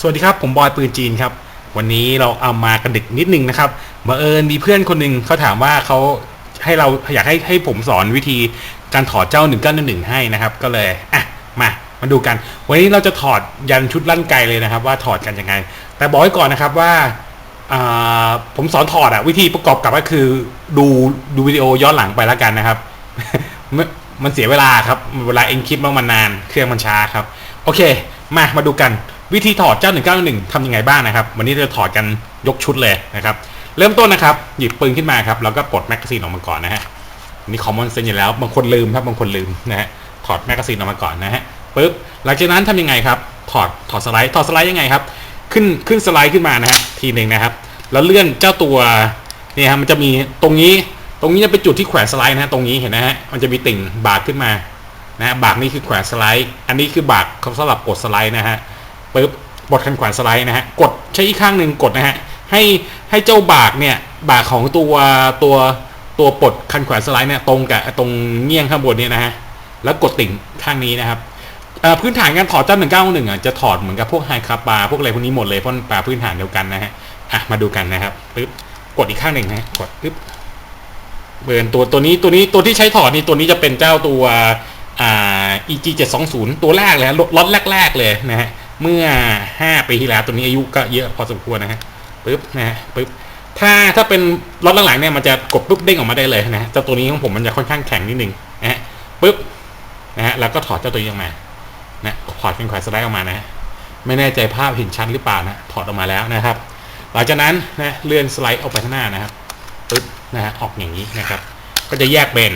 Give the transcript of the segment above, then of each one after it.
สวัสดีครับ ผมบอยปืนจีนครับ วันนี้เราเอามากันดึกนิดนึงนะครับบังเอิญมีเพื่อนคนหนึ่งเขาถามว่าเขาให้เราอยากให้ให้ผมสอนวิธีการถอดเจ้า1911ให้นะครับ ก็เลยอะมามาดูกัน วันนี้เราจะถอดยันชุดลั่นไกเลยนะครับ ว่าถอดกันยังไง แต่บอกไว้ก่อนนะครับว่าผมสอนถอดอะวิธีประกอบกับก็คือดูดูวิดีโอย้อนหลังไปแล้วกันนะครับ มันมันเสียเวลาครับเวลาเอ็นคลิปมันนาน เครื่องมันช้าครับ โอเค มามาดูกัน วิธีถอดเจ้า 191ทำยังไงบ้างนะครับ วันนี้เราจะถอดกันยกชุดเลยนะครับ เริ่มต้นนะครับ หยิบปืนขึ้นมาครับ แล้วก็ปลดแมกกาซีนออกมาก่อนนะฮะนี่คอมมอนเซนอยู่แล้ว บางคนลืมครับ บางคนลืมนะฮะ ถอดแมกกาซีนออกมาก่อนนะฮะปึ๊บ หลังจากนั้นทำยังไงครับ ถอด ถอดสไลด์ ถอดสไลด์ยังไงครับ ขึ้น ขึ้นสไลด์ขึ้นมานะฮะ ทีหนึ่งนะครับ แล้วเลื่อนเจ้าตัวนี่ฮะ มันจะมีตรงนี้ ตรงนี้จะเป็นจุดที่แขวนสไลด์นะฮะ ตรงนี้เห็นนะฮะ มันจะมีติ่งบาดขึ้นมา นะฮะ บากนี่คือแขวนสไลด์ อันนี้คือบากสำหรับกดสไลด์นะฮะ ปึ๊บบดคันขวานสไลด์นะฮะกดใช้อีกข้างหนึ่งกดนะฮะให้ให้เจ้าบากเนี่ยบากของตัวตัวตัวปลดคันขวานสไลด์เนี่ยตรงกับตรงเงี้ยงข้างบนเนี่ยนะฮะแล้วกดติ่งข้างนี้นะครับอ่อพื้นฐานการถอดเจ้าหนึ่งเก้าหนึ่งอะจะถอดเหมือนกับพวกไฮคาปาพวกอะไรพวกนี้หมดเลยเพราะมันปลาพื้นฐานเดียวกันนะฮะอะมาดูกันนะครับปึ๊บกดอีกข้างหนึ่งนะฮะกดปึ๊บเบิร์นตัวตัวนี้ตัวนี้ตัวที่ใช้ถอดนี่ตัวนี้จะเป็นเจ้าตัวอ่า EG 720ตัวแรกเลยล็อตแรกๆเลยนะฮะ เมื่อ 5 ปีที่แล้วตัวนี้อายุก็เยอะพอสมควรนะฮะปึ๊บนะฮะปึ๊บถ้าถ้าเป็นล็อหลังๆเนี่ยมันจะกดปุ๊บเด้งออกมาได้เลยนะเจ้าตัวนี้ของผมมันจะค่อนข้างแข็งนิดนึงนะฮะปึ๊บนะฮะแล้วก็ถอดเจ้าตัวนี้ออกมานะถอดเป็นแขวนสไลด์ออกมานะฮะไม่แน่ใจภาพเห็นชัดหรือเปล่านะถอดออกมาแล้วนะครับ หลังจากนั้นนะเลื่อนสไลด์ออกไปข้างหน้านะครับปึ๊บนะฮะออกอย่างนี้นะครับ ก็จะแยกเป็น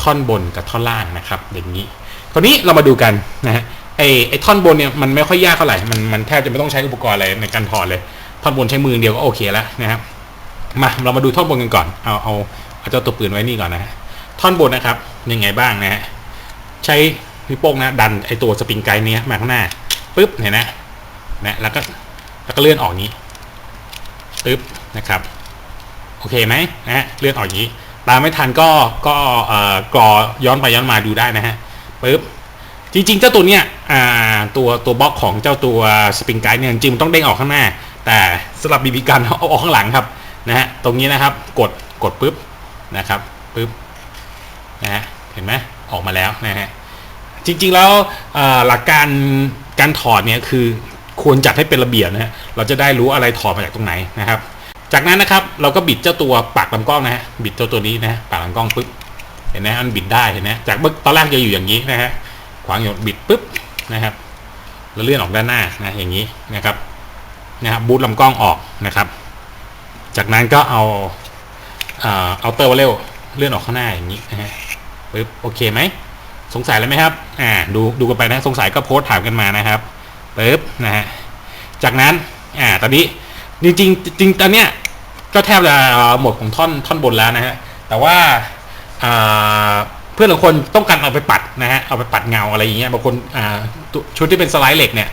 ท่อนบนกับท่อนล่างนะครับ อย่างนี้คราวนี้เรามาดูกันนะฮะ ไอไอท่อนบนเนี่ยมันไม่ค่อยยากเท่าไหร่มันมันแทบจะไม่ต้องใช้อุปกรณ์อะไรในการถอดเลย ท่อนบนใช้มือเดียวก็โอเคแล้วนะครับมาเรามาดูท่อนบนกันก่อนเอาเอาเอาเจ้าตัวปืนไว้นี่ก่อนนะท่อนบนนะครับยังไงบ้างนะฮะใช้นิ้วโป้งนะดันไอตัวสปริงไกด์เนี้ยมาข้างหน้าปึ๊บเห็นนะนะแล้วก็แล้วก็เลื่อนออกนี้ปึ๊บนะครับโอเคไหมนะฮะเลื่อนออกนี้ ตามไม่ทันก็ก็เอ่อกรอย้อนไปย้อนมาดูได้นะฮะปึ๊บจริงๆเจ้าตัวเนี้ย อ่าตัวตัวบล็อกของเจ้าตัวสปริงไกด์เนี่ยจริงมันต้องเด้งออกข้างหน้า แต่สำหรับบีบีกันเอาออกข้างหลังครับนะฮะตรงนี้นะครับกดกดปึ๊บนะครับปึ๊บนะฮะเห็นไหมออกมาแล้วนะฮะจริงๆแล้วหลักการการถอดเนี่ยคือควรจัดให้เป็นระเบียบนะฮะเราจะได้รู้อะไรถอดมาจากตรงไหนนะครับ จากนั้นนะครับเราก็บิดเจ้าตัวปากลำกล้องนะฮะบิดเจ้าตัวนี้นะปากลำกล้องปึ๊บเห็นไหมมันบิดได้เห็นไหมจากเมื่อตอนแรกจะอยู่อย่างนี้นะฮะขวางอยู่บิดปึ๊บ นะครับแล้วเลื่อนออกด้านหน้านะอย่างนี้นะครับนะครับบูทลำกล้องออกนะครับ จากนั้นก็เอาเอาเตอร์วเรลเลื่อนออกข้างหน้าอย่างนี้นะฮะปึ๊บโอเคไหมสงสัยอะไรไหมครับอ่าดูดูกันไปนะสงสัยก็โพสต์ถามกันมานะครับปึ๊บนะฮะจากนั้นอ่าตอนนี้จริงๆจริงตอนเนี้ยก็แทบจะหมดของท่อนท่อนบนแล้วนะฮะแต่ว่าอ่า พื่อนบางคนต้องการเอาไปปัดนะฮะเอาไปปัดเงาอะไรอย่างเงี้ยบางคนชุดที่เป็นสไลด์เหล็กเนี่ย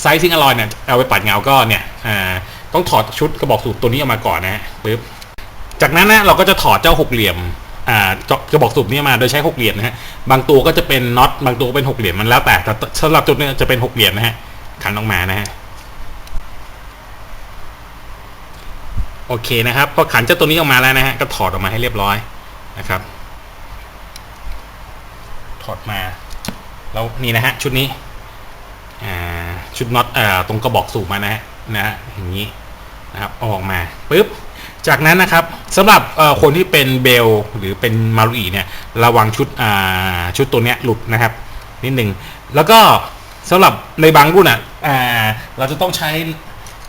ไซซิ่งอลอยเนี่ยเอาไปปัดเงาก็เนี่ยต้องถอดชุดกระบอกสูบตัวนี้ออกมาก่อนนะฮะปึ๊บจากนั้นนะเราก็จะถอดเจ้าหกเหลี่ยมกระบอกสูบนี้มาโดยใช้หกเหลี่ยมนะฮะบางตัวก็จะเป็นน็อตบางตัวก็เป็นหกเหลี่ยมมันแล้วแต่แต่สำหรับจุดนี้จะเป็นหกเหลี่ยมนะฮะขันออกมานะฮะโอเคนะครับพอขันเจ้าตัวนี้ออกมาแล้วนะฮะก็ถอดออกมาให้เรียบร้อยนะครับ ถอดมา แล้วนี่นะฮะชุดนี้ชุดน็อตอตรงกระบอกสูบมานะฮะนะฮะอย่างนี้นะครับเอาออกมาปุ๊บจากนั้นนะครับสำหรับคนที่เป็นเบลหรือเป็นมารุอีเนี่ยระวังชุดชุดตัวเนี้ยหลุดนะครับ นิดหนึ่งแล้วก็สำหรับในบางรุ่นอะเราจะต้องใช้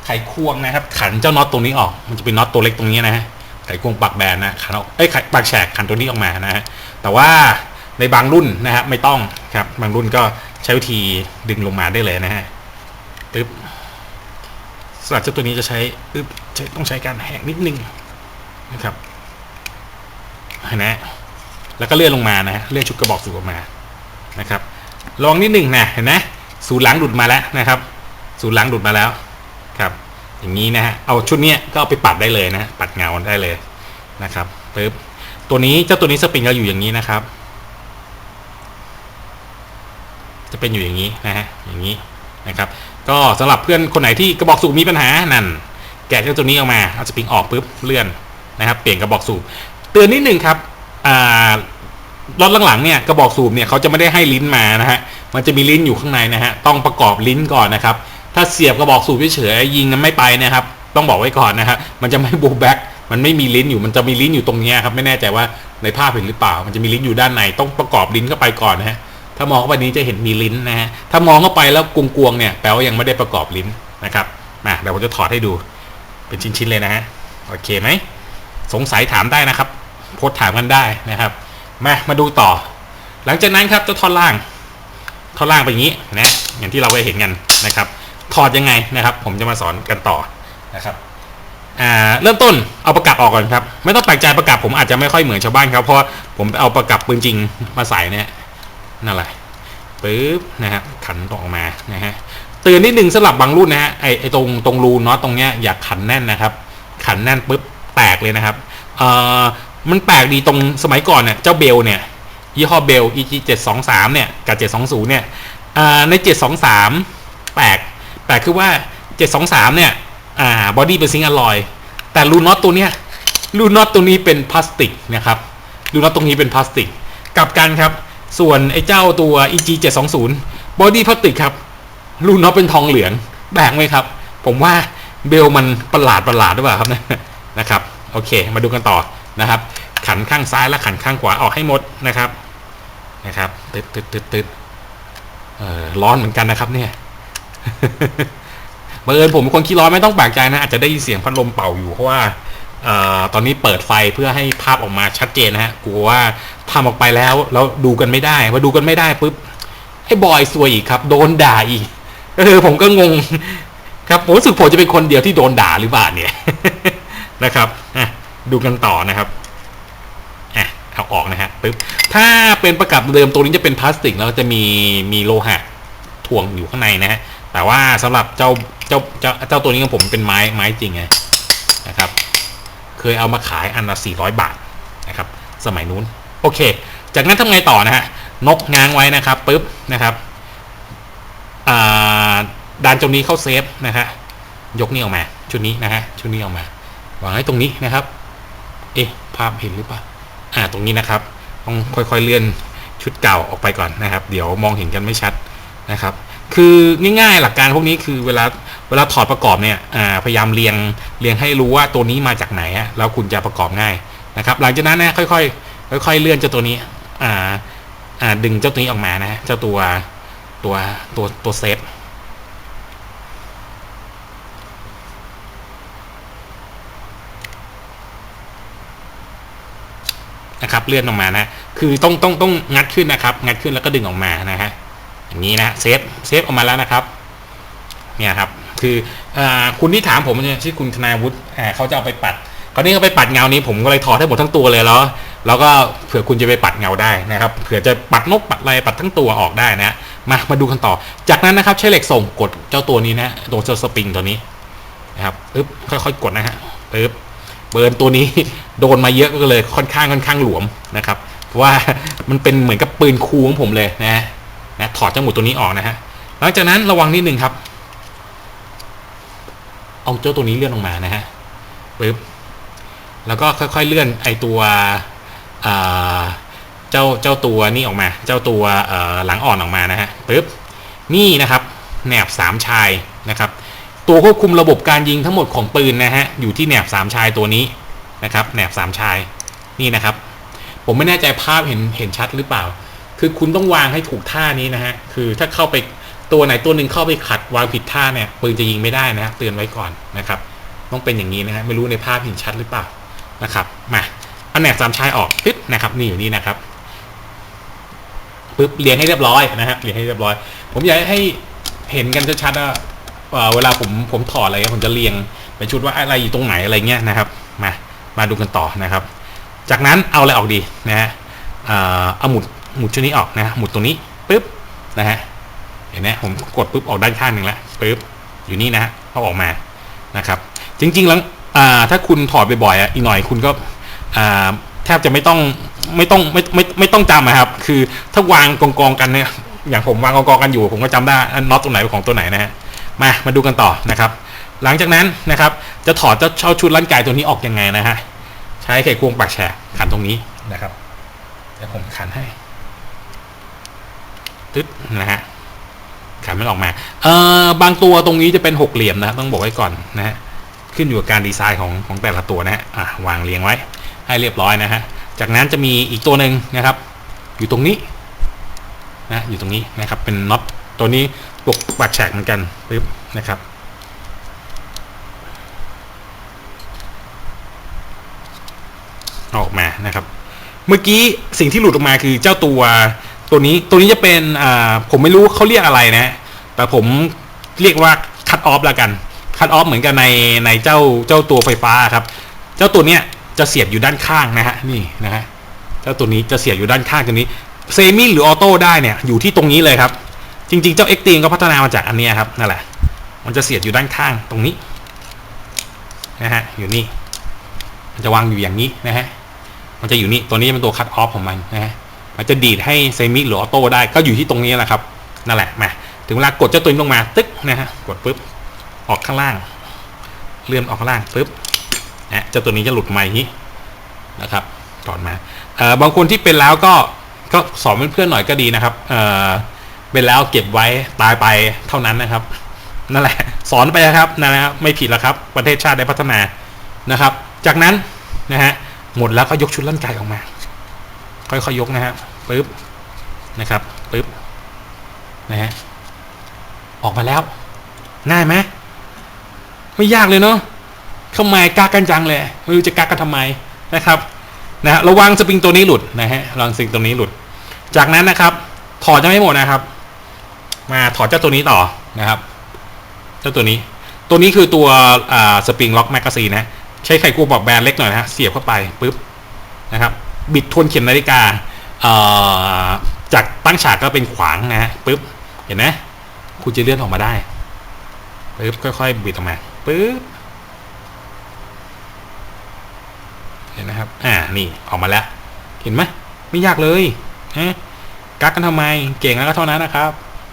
ไขควงนะครับ ขันเจ้าน็อตตรงนี้ออก มันจะเป็นน็อตตัวเล็กตรงนี้นะฮะไขควงปากแบนนะขันออกเอ้ยไขปากแฉกขันตัวนี้ออกมานะฮะแต่ว่า ในบางรุ่นนะฮะไม่ต้องครับบางรุ่นก็ใช้วิธีดึงลงมาได้เลยนะฮะปึ๊บสำหรับเจ้าตัวนี้จะใช้ปึ๊บต้องใช้การแหกนิดนึงนะครับเห็นไหมแล้วก็เลื่อนลงมานะฮะเลื่อนชุดกระบอกสูบออกมานะครับลองนิดหนึ่งนะเห็นไหมศูนย์หลังหลุดมาแล้วนะครับศูนย์หลังหลุดมาแล้วครับอย่างนี้นะฮะเอาชุดนี้ก็เอาไปปัดได้เลยนะ ปัดเงาได้เลยนะครับปึ๊บตัวนี้เจ้าตัวนี้สปริงเราอยู่อย่างนี้นะครับ จะเป็นอยู่อย่างนี้นะฮะอย่างนี้นะครับ ก็สำหรับเพื่อนคนไหนที่กระบอกสูบมีปัญหานั่นแกะเจ้าตัวนี้ออกมาเอาสปริงออกปุ๊บเลื่อนนะครับ เปลี่ยนกระบอกสูบเตือนนิดนึงครับอ่ารถหลังๆเนี่ยกระบอกสูบเนี่ยเขาจะไม่ได้ให้ลิ้นมานะฮะมันจะมีลิ้นอยู่ข้างในนะฮะต้องประกอบลิ้นก่อนนะครับ ถ้าเสียบกระบอกสูบเฉยๆยิงมันไม่ไปนะครับ ต้องบอกไว้ก่อนนะฮะมันจะไม่บูแบ็กมันไม่มีลิ้นอยู่มันจะมีลิ้นอยู่ตรงนี้ครับไม่แน่ใจว่าในภาพเห็นหรือเปล่า มันจะมีลิ้นอยู่ด้านในต้องประกอบลิ้นเข้าไปก่อนนะฮะ ถ้ามองเข้าไปนี้จะเห็นมีลิ้นนะฮะ ถ้ามองเข้าไปแล้วกวงๆเนี่ยแปลว่ายังไม่ได้ประกอบลิ้นนะครับมาเดี๋ยวผมจะถอดให้ดูเป็นชิ้น ๆ เลยนะฮะ โอเคไหม สงสัยถามได้นะครับ โพสถามกันได้นะครับ มา มาดูต่อ หลังจากนั้นครับจะท่อนล่าง ท่อนล่างเป็นอย่างนี้นะ อย่างที่เราเคยเห็นกันนะครับ ถอดยังไงนะครับ ผมจะมาสอนกันต่อนะครับอ่าเริ่มต้นเอาประกับออกก่อนครับ ไม่ต้องแปลกใจประกับผมอาจจะไม่ค่อยเหมือนชาวบ้านครับเพราะผมเอาประกับปืนจริงมาใส่เนี่ย นั่นแหละปึ๊บนะฮะขันตออกมานะฮะเตือนนิดนึงสำหรับบางรุ่นนะฮะไอไอตรงตรงรูน็อตตรงเนี้ยอย่าขันแน่นนะครับ ขันแน่นปุ๊บแตกเลยนะครับเอ่อมันแปลกดีตรงสมัยก่อนเนี่ยเจ้าเบลเนี่ยยี่ห้อเบล EG 723เนี่ยกับ720เนี่ยอ่าใน 723 แปลกแปลกคือว่า 723เนี่ยอ่าบอดี้เป็นซิงค์อลลอย แต่รูน็อตตัวเนี้ยรูน็อตตัวนี้เป็นพลาสติกนะครับรูน็อตตรงนี้เป็นพลาสติกกลับกันครับ ส่วนไอ้เจ้าตัว EG 720 บอดี้พลาสติกครับรูน็อตเป็นทองเหลืองแปลกไหมครับ ผมว่าเบลมันประหลาดประหลาดหรือเปล่าครับนะครับโอเค มาดูกันต่อนะครับ ขันข้างซ้ายและขันข้างขวาออกให้หมดนะครับนะครับตึ๊ดตึ๊ดตึ๊ดตึ๊ดเออร้อนเหมือนกันนะครับเนี่ยบังเอิญผมเป็นคนขี้ร้อนไม่ต้องแปลกใจนะอาจจะได้ยินเสียงพัดลมเป่าอยู่เพราะว่า ตอนนี้เปิดไฟเพื่อให้ภาพออกมาชัดเจนนะฮะกลัวว่าทำออกไปแล้วแล้วดูกันไม่ได้พอดูกันไม่ได้ปุ๊บไอ้บอยซวยอีกครับ โดนด่าอีกเออผมก็งงครับผมรู้สึกผมจะเป็นคนเดียวที่โดนด่าหรือเปล่าเนี่ยนะครับดูกันต่อนะครับเอาออกนะฮะปุ๊บถ้าเป็นประกับเดิมตัวนี้จะเป็นพลาสติกแล้วจะมีมีโลหะถ่วงอยู่ข้างในนะฮะแต่ว่าสำหรับเจ้าเจ้าเจ้าเจ้าตัวนี้ของผมเป็นไม้ไม้จริงไงนะครับ เคยเอามาขายอันละ400 บาทนะครับสมัยนู้นโอเค จากนั้นทำไงต่อนะฮะนกง้างไว้นะครับปุ๊บนะครับอ่าดันตรงนี้เข้าเซฟนะฮะยกนี่ออกมาชุดนี้นะฮะชุดนี้ออกมาวางไว้ตรงนี้นะครับ เอ๊ะภาพเห็นหรือเปล่าอ่าตรงนี้นะครับต้องค่อยๆเลื่อนชุดเก่าออกไปก่อนนะครับ เดี๋ยวมองเห็นกันไม่ชัดนะครับ คือง่ายๆหลักการพวกนี้คือเวลาเวลาถอดประกอบเนี่ยพยายามเรียงเรียงให้รู้ว่าตัวนี้มาจากไหนแล้วคุณจะประกอบง่ายนะครับ หลังจากนั้นนะค่อยๆค่อยๆเลื่อนเจ้าตัวนี้อ่าอ่าดึงเจ้าตัวนี้ออกมานะเจ้าตัวตัวตัวตัวเซฟนะครับเลื่อนออกมานะ คือต้องต้องต้องงัดขึ้นนะครับ งัดขึ้นแล้วก็ดึงออกมานะฮะ อย่างนี้นะเซฟเซฟออกมาแล้วนะครับเนี่ยครับคืออคุณที่ถามผมเนี่ยชื่อคุณธนาวุฒิเขาจะเอาไปปัดคราวนี้เขาไปปัดเงานี้ผมก็เลยถอดให้หมดทั้งตัวเลยแล้ว แล้วก็เผื่อคุณจะไปปัดเงาได้นะครับเผื่อจะปัดนกปัดอะไรปัดทั้งตัวออกได้นะมามาดูกันต่อ จากนั้นนะครับใช้เหล็กส่งกดเจ้าตัวนี้นะตัวเจ้าสปริงตัวนี้นะครับปึ๊บค่อยๆกดนะฮะปึ๊บเบิร์นตัวนี้โดนมาเยอะก็เลยค่อนข้างค่อนข้างหลวมนะครับ เพราะว่ามันเป็นเหมือนกับปืนคูของผมเลยนะ นะถอดเจ้าหมูตัวนี้ออกนะฮะหลังจากนั้นระวังนิดนึงครับ เอาเจ้าตัวนี้เลื่อนลงมานะฮะปึ๊บแล้วก็ค่อยๆเลื่อนไอตัวเจ้าเจ้าตัวนี่ออกมา เจ้าตัวหลังอ่อนออกมานะฮะปึ๊บนี่นะครับแหนบสามชายนะครับ ตัวควบคุมระบบการยิงทั้งหมดของปืนนะฮะอยู่ที่แหนบสามชายตัวนี้นะครับแหนบสามชายนี่นะครับ ผมไม่แน่ใจภาพเห็นเห็นชัดหรือเปล่า คือคุณต้องวางให้ถูกท่านี้นะฮะ คือถ้าเข้าไปตัวไหนตัวหนึ่งเข้าไปขัดวางผิดท่าเนี่ยปืนจะยิงไม่ได้นะฮะเตือนไว้ก่อนนะครับ ต้องเป็นอย่างนี้นะฮะไม่รู้ในภาพเห็นชัดหรือเปล่านะครับมาเอาแหนบสามชายออกปึ๊บนะครับนี่อยู่นี่นะครับปึ๊บเรียงให้เรียบร้อยนะฮะเรียงให้เรียบร้อย ผมอยากให้เห็นกันชัดๆว่าเอ่อเวลาผมผมถอดอะไรผมจะเรียงเป็นชุดว่าอะไรอยู่ตรงไหนอะไรเงี้ยนะครับ มามาดูกันต่อนะครับ จากนั้นเอาอะไรออกดีนะฮะอ่อเอาหมุด หมุดชุดนี้ออกนะหมุดตรงนี้ปุ๊บนะฮะเห็นไหมผมกดปุ๊บออกด้านข้างหนึ่งแล้วปุ๊บอยู่นี่นะฮะเอาออกมานะครับ จริงๆแล้วอ่าถ้าคุณถอดบ่อยๆอะอีกหน่อยคุณก็อ่าแทบจะไม่ต้องไม่ต้องไม่ไม่ไม่ต้องจำอะครับ คือถ้าวางกองกองกันเนี่ยอย่างผมวางกองๆกันอยู่ ผมก็จำได้อันน็อตตรงไหนเป็นของตัวไหนนะฮะมามาดูกันต่อนะครับ หลังจากนั้นนะครับจะถอดเจ้าเช่าชุดลั่นไก่ตัวนี้ออกยังไงนะฮะใช้ไขควงปากแฉกขันตรงนี้นะครับเดี๋ยวผมขันให้ ตึ๊ดนะฮะขันมันออกมา เอ่อบางตัวตรงนี้จะเป็นหกเหลี่ยมนะต้องบอกไว้ก่อนนะฮะขึ้นอยู่กับการดีไซน์ของของแต่ละตัวนะฮะอะวางเรียงไว้ให้เรียบร้อยนะฮะจากนั้นจะมีอีกตัวหนึ่งนะครับ อยู่ตรงนี้นะอยู่ตรงนี้นะครับเป็นน็อตตัวนี้ปลกปากแฉกเหมือนกันปึ๊บนะครับออกมานะครับ เมื่อกี้สิ่งที่หลุดออกมาคือเจ้าตัว ตัวนี้ตัวนี้จะเป็นอ่าผมไม่รู้เขาเรียกอะไรนะ แต่ผมเรียกว่าคัตออฟแล้วกันคัตออฟเหมือนกันในในเจ้าเจ้าตัวไฟฟ้าครับ เจ้าตัวเนี้ยจะเสียบอยู่ด้านข้างนะฮะนี่นะฮะเจ้าตัวนี้จะเสียบอยู่ด้านข้างตัวนี้เซมิหรือออโต้ได้เนี่ยอยู่ที่ตรงนี้เลยครับ จริง ๆ เจ้าเอ็กตีนก็พัฒนามาจากอันเนี้ยครับนั่นแหละมันจะเสียบอยู่ด้านข้างตรงนี้นะฮะอยู่นี่มันจะวางอยู่อย่างนี้นะฮะมันจะอยู่นี่ตัวนี้เป็นตัวคัตออฟของมันนะฮะันจะดีดให้เซมิหรือออโต้ได้ก็อยู่ที่ตรงนี้แหละครับนั่นแหละมาถึงเวลากดเจ้าตัวนี้ลงมาตึ๊กนะฮะกดปุ๊บออกข้างล่าง เลื่อนออกข้างล่างปุ๊บนะเจ้าตัวนี้จะหลุดมาอย่างนี้นะครับถอดมาเอ่อบางคนที่เป็นแล้วก็ก็สอนเพื่อนๆหน่อยก็ดีนะครับเอ่อเป็นแล้วเก็บไว้ตายไปเท่านั้นนะครับนั่นแหละ สอนไปนะครับนั่นนะครับไม่ผิดแล้วครับ ประเทศชาติได้พัฒนานะครับ จากนั้นนะฮะหมดแล้วก็ยกชุดลั่นไก่ออกมา ค่อยๆยกนะฮะ ปึ๊บนะครับปึ๊บนะฮะออกมาแล้ว ง่ายไหมไม่ยากเลยเนาะทำไมกากันจังเลยไม่รู้จะกากันทำไมนะครับนะฮะระวังสปริงตัวนี้หลุดนะฮะระวังสปริงตัวนี้หลุด จากนั้นนะครับ ถอดยังไม่หมดนะครับ มาถอดเจ้าตัวนี้ต่อนะครับ เจ้าตัวนี้ ตัวนี้คือตัวอ่าสปริงล็อกแมกกาซีนนะใช้ไขควงบอกแบนเล็กหน่อยนะฮะเสียบเข้าไปปุ๊บนะครับ บิดทวนเข็มนาฬิกา จากตั้งฉากก็เป็นขวางนะฮะปุ๊บเห็นไหมคุณจะเลื่อนออกมาได้ปุ๊บค่อยๆบิดออกมาปุ๊บเห็นนะครับ อ่านี่ออกมาแล้ว เห็นไหมไม่ยากเลยฮะกักกันทำไม เก่งแล้วก็เท่านั้นนะครับ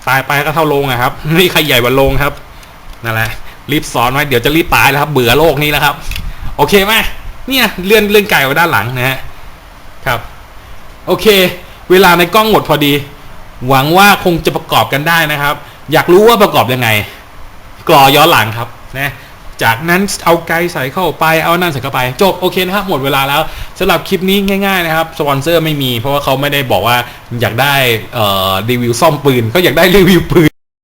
ตายไปก็เท่าลงอะครับนี่ใครใหญ่กว่าลงครับนั่นแหละรีบสอนไว้เดี๋ยวจะรีบตายแล้วครับ เบื่อโลกนี้แล้วครับ โอเคไหมเนี่ยเลื่อนเลื่อนไก่ไว้ด้านหลังนะฮะครับ โอเค เวลาในกล้องหมดพอดี หวังว่าคงจะประกอบกันได้นะครับ อยากรู้ว่าประกอบยังไง กรอย้อนหลังครับนะจากนั้นเอาไกด์ใส่เข้าไปเอานั่นใส่เข้าไป จบโอเคนะครับ หมดเวลาแล้วสำหรับคลิปนี้ง่ายๆนะครับสปอนเซอร์ไม่มี เพราะว่าเขาไม่ได้บอกว่าอยากได้รีวิวซ่อมปืนเขาอยากได้รีวิวปืน